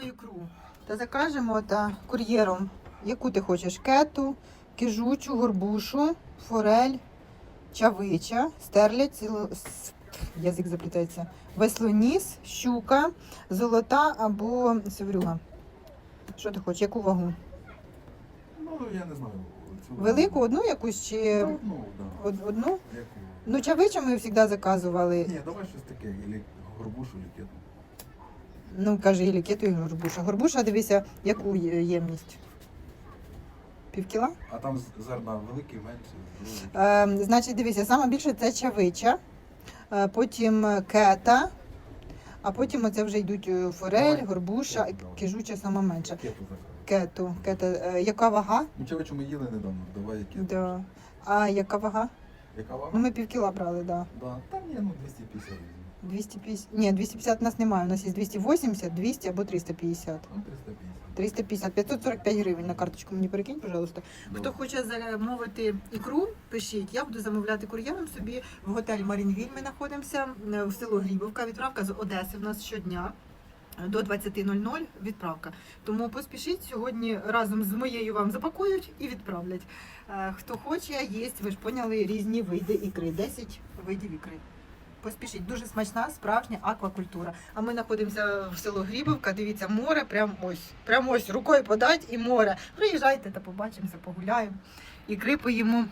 замовляємо ікру. Та закажемо та кур'єром. Яку ти хочеш? Кету, кижучу, горбушу, форель, чавича, стерлядь, язик заплітається, веслоніс, щука, золота або севрюга. Що ти хочеш? Яку вагу? Ну, я не знаю. Велику одну якусь чи Ну, да. од- одну? Яку? Ну, чавича ми завжди заказували. Ні, давай щось таке, горбушу, кету. Ну, каже, і лікету, і горбуша. Горбуша, дивися, яку ємність? Півкіла? А там зерна великі, менші. Е, значить, дивися, саме більше це чавича, е, потім кета, а потім оце вже йдуть е, форель, горбуша, кижуча сама менша. Кету закажу. Кету, кета. Е, яка вага? Ну, чоловічу ми їли недавно, давай кету. Да. А яка вага? Яка вага? Ну, ми півкіла брали, да. Да. Та ні, ну 250 візьму. 250. Ні, 250 у нас немає. У нас є 280, 200 або 350. Ну, 350. 350, 545 гривень на карточку мені перекинь, пожалуйста. Хто хоче замовити ікру, пишіть. Я буду замовляти кур'єром собі в готель Марінвіль. Ми знаходимося е, в село Глібовка. Відправка з Одеси в нас щодня. До 20.00 відправка. Тому поспішіть сьогодні разом з моєю вам запакують і відправлять. Е, Хто хоче, є, ви ж поняли, різні види ікри. 10 видів ікри. Поспішіть, дуже смачна, справжня аквакультура. А ми знаходимося в село Грібовка. Дивіться, море, прям ось, прям ось рукою подать і море. Приїжджайте та побачимося, погуляємо. Ікри поїмо.